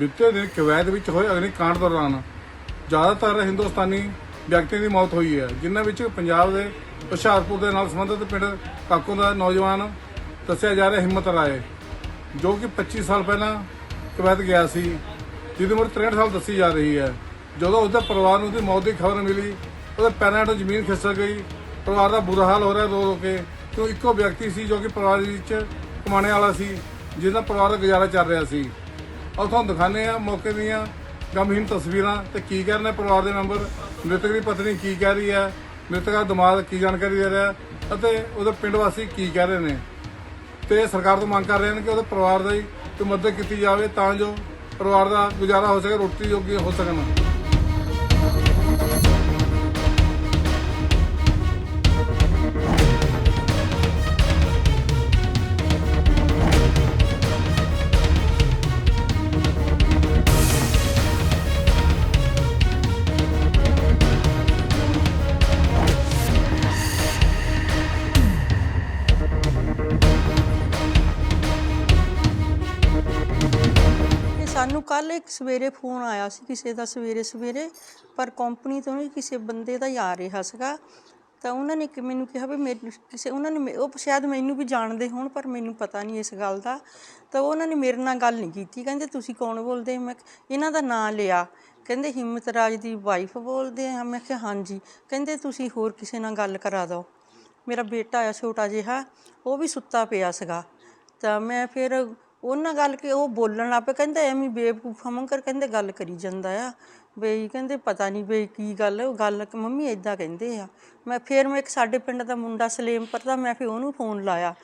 ਬੀਤੇ ਦਿਨ ਕੁਵੈਤ ਵਿੱਚ ਹੋਏ ਅਗਨੀਕਾਂਡ ਦੌਰਾਨ ਜ਼ਿਆਦਾਤਰ ਹਿੰਦੁਸਤਾਨੀ ਵਿਅਕਤੀਆਂ ਦੀ ਮੌਤ ਹੋਈ ਹੈ, ਜਿਨ੍ਹਾਂ ਵਿੱਚ ਪੰਜਾਬ ਦੇ ਹੁਸ਼ਿਆਰਪੁਰ ਦੇ ਨਾਲ ਸੰਬੰਧਿਤ ਪਿੰਡ ਕਾਕੋ ਦਾ ਨੌਜਵਾਨ ਦੱਸਿਆ ਜਾ ਰਿਹਾ, ਹਿੰਮਤ ਰਾਏ, ਜੋ ਕਿ 25 ਸਾਲ ਪਹਿਲਾਂ ਕੁਵੈਤ ਗਿਆ ਸੀ, ਜਿਹਦੀ ਉਮਰ 63 ਸਾਲ ਦੱਸੀ ਜਾ ਰਹੀ ਹੈ। ਜਦੋਂ ਉਸਦੇ ਪਰਿਵਾਰ ਨੂੰ ਉਹਦੀ ਮੌਤ ਦੀ ਖਬਰ ਮਿਲੀ, ਉਹਦੇ ਪੈਰਾਂ ਤੋਂ ਜ਼ਮੀਨ ਖਿਸਕ ਗਈ, ਪਰਿਵਾਰ ਦਾ ਬੁਰਾ ਹਾਲ ਹੋ ਰਿਹਾ, ਰੋ ਰੋ ਕੇ, ਕਿਉਂ ਇੱਕੋ ਵਿਅਕਤੀ ਸੀ ਜੋ ਕਿ ਪਰਿਵਾਰ ਵਿੱਚ ਕਮਾਣੇ ਵਾਲਾ ਸੀ, ਜਿਹਦਾ ਪਰਿਵਾਰ ਦਾ ਗੁਜ਼ਾਰਾ ਚੱਲ ਰਿਹਾ ਸੀ। ਔਰ ਤੁਹਾਨੂੰ ਦਿਖਾਣੇ ਆ ਮੌਕੇ ਦੀਆਂ ਗਮਹੀਨ ਤਸਵੀਰਾਂ ਤੇ ਕੀ ਕਹਿ ਰਹੇ ਨੇ ਪਰਿਵਾਰ ਦੇ ਮੈਂਬਰ। ਮ੍ਰਿਤਕ ਦੀ ਪਤਨੀ ਕੀ ਕਹਿ ਰਹੀ ਹੈ? ਮ੍ਰਿਤਕ ਦਾ ਦਿਮਾਗ ਕੀ ਜਾਣਕਾਰੀ ਦੇ ਰਿਹਾ ਅਤੇ ਉਹਦੇ ਪਿੰਡ ਵਾਸੀ ਕੀ ਕਹਿ ਰਹੇ ਨੇ? ਤੇ ਸਰਕਾਰ ਤੋਂ ਮੰਗ ਕਰ ਰਹੇ ਨੇ ਕਿ ਉਹਦੇ ਪਰਿਵਾਰ ਦੀ ਕੋਈ ਮਦਦ ਕੀਤੀ ਜਾਵੇ ਤਾਂ ਜੋ ਪਰਿਵਾਰ ਦਾ ਗੁਜ਼ਾਰਾ ਹੋ ਸਕੇ, ਰੋਟੀ ਜੋਗੀ ਹੋ ਸਕਣ। ਸਾਨੂੰ ਕੱਲ ਇੱਕ ਸਵੇਰੇ ਫੋਨ ਆਇਆ ਸੀ ਕਿਸੇ ਦਾ ਸਵੇਰੇ ਸਵੇਰੇ ਪਰ ਕੰਪਨੀ ਤੋਂ ਨਹੀਂ ਕਿਸੇ ਬੰਦੇ ਦਾ ਹੀ ਆ ਰਿਹਾ ਸੀਗਾ। ਤਾਂ ਉਹਨਾਂ ਨੇ ਕਿ ਮੈਨੂੰ ਕਿਹਾ ਵੀ ਮੇਰੇ ਕਿਸੇ ਉਹਨਾਂ ਨੇ ਮੇ- ਉਹ ਸ਼ਾਇਦ ਮੈਨੂੰ ਵੀ ਜਾਣਦੇ ਹੋਣ ਪਰ ਮੈਨੂੰ ਪਤਾ ਨਹੀਂ ਇਸ ਗੱਲ ਦਾ। ਤਾਂ ਉਹਨਾਂ ਨੇ ਮੇਰੇ ਨਾਲ ਗੱਲ ਨਹੀਂ ਕੀਤੀ। ਕਹਿੰਦੇ ਤੁਸੀਂ ਕੌਣ ਬੋਲਦੇ? ਮੈਂ ਕਿਹਾ, ਇਹਨਾਂ ਦਾ ਨਾਂ ਲਿਆ। ਕਹਿੰਦੇ ਹਿੰਮਤ ਰਾਜ ਦੀ ਵਾਈਫ ਬੋਲਦੇ ਆ। ਮੈਂ ਕਿਹਾ ਹਾਂਜੀ। ਕਹਿੰਦੇ ਤੁਸੀਂ ਹੋਰ ਕਿਸੇ ਨਾਲ ਗੱਲ ਕਰਾ ਦਿਓ। ਮੇਰਾ ਬੇਟਾ ਆ ਛੋਟਾ ਜਿਹਾ ਉਹ ਵੀ ਸੁੱਤਾ ਪਿਆ ਸੀਗਾ। ਤਾਂ ਮੈਂ ਫਿਰ ਉਹਨਾਂ ਗੱਲ ਕਿ ਉਹ ਬੋਲਣ ਲੱਗ ਪਏ, ਕਹਿੰਦੇ ਐਵੇਂ ਬੇਵਕੂਫ ਮੰਗਰ ਕਹਿੰਦੇ ਗੱਲ ਕਰੀ ਜਾਂਦਾ ਆ। ਬਈ ਕਹਿੰਦੇ ਪਤਾ ਨਹੀਂ ਬਈ ਕੀ ਗੱਲ ਉਹ ਗੱਲ ਕਿ ਮੰਮੀ ਇਦਾਂ ਕਹਿੰਦੇ ਆ। ਮੈਂ ਫਿਰ ਮੈਂ ਇੱਕ ਸਾਡੇ ਪਿੰਡ ਦਾ ਮੁੰਡਾ ਸਲੇਮਪੁਰ ਦਾ, ਮੈਂ ਫਿਰ ਉਹਨੂੰ ਫੋਨ ਲਾਇਆ।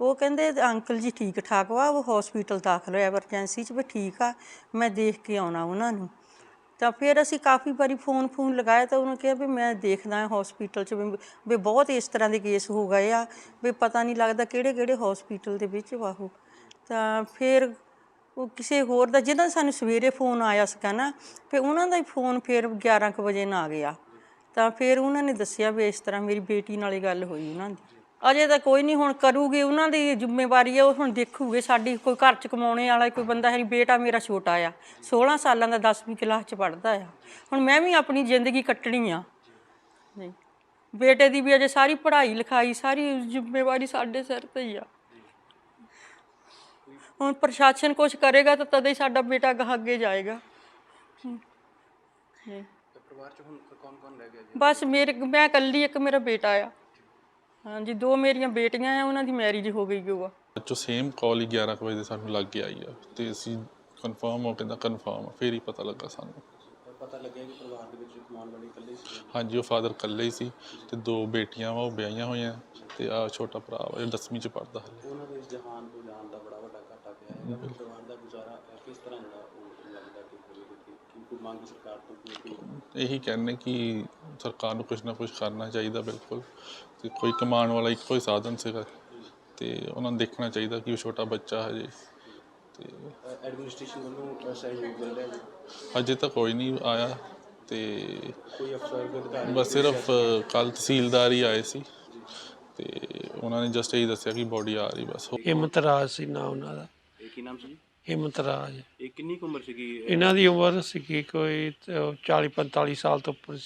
ਉਹ ਕਹਿੰਦੇ ਅੰਕਲ ਜੀ ਠੀਕ ਠਾਕ ਵਾ, ਉਹ ਹਸਪੀਟਲ ਦਾਖਲ ਹੋਇਆ ਐਮਰਜੈਂਸੀ 'ਚ ਵੀ ਠੀਕ ਆ, ਮੈਂ ਦੇਖ ਕੇ ਆਉਣਾ ਉਹਨਾਂ ਨੂੰ। ਤਾਂ ਫਿਰ ਅਸੀਂ ਕਾਫੀ ਵਾਰੀ ਫੋਨ ਫੋਨ ਲਗਾਇਆ ਤਾਂ ਉਹਨੇ ਕਿਹਾ ਵੀ ਮੈਂ ਦੇਖਦਾ ਹਾਂ ਹਸਪੀਟਲ 'ਚ ਵੀ ਬਹੁਤ ਇਸ ਤਰ੍ਹਾਂ ਦੇ ਕੇਸ ਹੋ ਗਏ ਆ, ਵੀ ਪਤਾ ਨਹੀਂ ਲੱਗਦਾ ਕਿਹੜੇ ਕਿਹੜੇ ਹਸਪੀਟਲ ਦੇ ਵਿੱਚ ਵਾ ਉਹ। ਤਾਂ ਫਿਰ ਉਹ ਕਿਸੇ ਹੋਰ ਦਾ ਜਿਹਦਾ ਸਾਨੂੰ ਸਵੇਰੇ ਫੋਨ ਆਇਆ ਸੀਗਾ ਨਾ, ਫਿਰ ਉਹਨਾਂ ਦਾ ਹੀ ਫੋਨ ਫਿਰ 11 ਕੁ ਵਜੇ ਨਾ ਆ ਗਿਆ। ਤਾਂ ਫਿਰ ਉਹਨਾਂ ਨੇ ਦੱਸਿਆ ਵੀ ਇਸ ਤਰ੍ਹਾਂ ਮੇਰੀ ਬੇਟੀ ਨਾਲ ਹੀ ਗੱਲ ਹੋਈ ਉਹਨਾਂ ਦੀ। ਅਜੇ ਤਾਂ ਕੋਈ ਨਹੀਂ ਹੁਣ ਕਰੂਗੇ, ਉਹਨਾਂ ਦੀ ਜ਼ਿੰਮੇਵਾਰੀ ਹੈ ਉਹ ਹੁਣ ਦੇਖੂਗੇ ਸਾਡੀ ਕੋਈ ਘਰ ਚ ਕਮਾਉਣੇ ਵਾਲਾ ਕੋਈ ਬੰਦਾ ਹੈ ਬੇਟਾ ਮੇਰਾ ਛੋਟਾ ਆ 16 ਸਾਲਾਂ ਦਾ 10ਵੀਂ ਕਲਾਸ ਚ ਪੜਦਾ ਆ। ਹੁਣ ਮੈਂ ਵੀ ਆਪਣੀ ਜ਼ਿੰਦਗੀ ਕੱਟਣੀ ਆ। ਨਹੀਂ, ਬੇਟੇ ਦੀ ਵੀ ਅਜੇ ਸਾਰੀ ਪੜ੍ਹਾਈ ਲਿਖਾਈ, ਸਾਰੀ ਜ਼ਿੰਮੇਵਾਰੀ ਸਾਡੇ ਸਿਰ ਤੇ ਹੀ ਆ। ਹੁਣ ਪ੍ਰਸ਼ਾਸਨ ਕੁਝ ਕਰੇਗਾ ਤਾਂ ਤਦੇ ਹੀ ਸਾਡਾ ਬੇਟਾ ਅੱਗੇ ਜਾਏਗਾ। ਹਮ। ਜੀ। ਪਰਿਵਾਰ ਚ ਹੁਣ ਕੌਣ ਕੌਣ ਰਹਿ ਗਿਆ ਜੀ? ਬਸ ਮੇਰੇ ਮੈਂ ਇਕੱਲੀ ਇੱਕ ਮੇਰਾ ਬੇਟਾ ਆ। ਹਾਂਜੀ ਦੋ ਮੇਰੀਆਂ ਬੇਟੀਆਂ ਆ ਉਹਨਾਂ ਦੀ ਮੈਰਿਜ ਹੋ ਗਈ ਹੋਆ ਜੋ ਸੇਮ ਕਾਲ ਹੀ 11 ਕੁ ਵਜੇ ਦੇ ਸਾਨੂੰ ਲੱਗ ਕੇ ਆਈ ਆ। ਤੇ ਅਸੀਂ ਕਨਫਰਮ ਹੋ ਕੇ ਦਾ ਕਨਫਰਮ ਫੇਰ ਹੀ ਪਤਾ ਲੱਗਾ ਸਾਨੂੰ। ਪਤਾ ਲੱਗਿਆ ਕਿ ਪਰਿਵਾਰ ਦੇ ਵਿੱਚ ਕਮਾਉਣ ਵਾਲੇ ਇਕੱਲੇ ਸੀ। ਹਾਂਜੀ ਉਹ ਫਾਦਰ ਇਕੱਲੇ ਹੀ ਸੀ ਤੇ ਦੋ ਬੇਟੀਆਂ ਵਾ ਉਹ ਵਿਆਹੀਆਂ ਹੋਈਆਂ ਤੇ ਆ ਛੋਟਾ ਭਰਾ ਵਾ ਜੋ 10ਵੀਂ ਚ ਪੜਦਾ ਹੈ ਉਹਨਾਂ ਦੇ ਇਸ ਜਹਾਨ ਤੋਂ ਹੈ ਪਰਿਵਾਰ ਦਾ ਗੁਜ਼ਾਰਾ ਕਿਸ ਤਰ੍ਹਾਂ ਜਿਹੜਾ ਉਹ ਲੱਗਦਾ ਕਿ ਕਿ ਕੋਈ ਮੰਗ ਸਰਕਾਰ ਤੋਂ ਕੋਈ ਕੋਈ ਇਹੀ ਕਹਿੰਨੇ ਕਿ ਸਰਕਾਰ ਨੂੰ ਕੁਝ ਨਾ ਕੁਝ ਕਰਨਾ ਚਾਹੀਦਾ ਬਿਲਕੁਲ ਤੇ ਕੋਈ ਕਮਾਉਣ ਵਾਲਾ ਇੱਕੋ ਹੀ ਸਾਧਨ ਸੀਗਾ ਤੇ ਉਹਨਾਂ ਨੂੰ ਦੇਖਣਾ ਚਾਹੀਦਾ ਕਿ ਉਹ ਛੋਟਾ ਬੱਚਾ ਹਜੇ ਤੇ ਐਡਮਿਨਿਸਟ੍ਰੇਸ਼ਨ ਵੱਲੋਂ ਸਹਿਯੋਗ ਮਿਲ ਰਿਹਾ ਜੀ? ਹਜੇ ਤਾਂ ਕੋਈ ਨਹੀਂ ਆਇਆ ਤੇ ਕੋਈ ਅਫਸਰ ਕੋਈ ਅਧਿਕਾਰੀ ਬਸ ਸਿਰਫ ਕੱਲ ਤਹਿਸੀਲਦਾਰ ਹੀ ਆਏ ਸੀ ਤੇ ਉਹਨਾਂ ਨੇ ਜਸਟ ਇਹੀ ਦੱਸਿਆ ਕਿ ਬੋਡੀ ਆ ਰਹੀ ਬਸ। ਹਿੰਮਤ ਰਾਜ ਸੀ ਨਾ ਉਹਨਾਂ ਦਾ। ਕੀ ਨਾਮ ਸੀ ਜੀ? ਹਿੰਮਤ ਰਾਜ ਇਹ ਕਿੰਨੀ ਕੁ ਉਮਰ ਸੀਗੀ ਇਹਨਾਂ ਦੀ ਉਮਰ ਸੀ ਕੋਈ 40 45 ਸਾਲ ਤੋਂ ਉੱਪਰ ਸੀ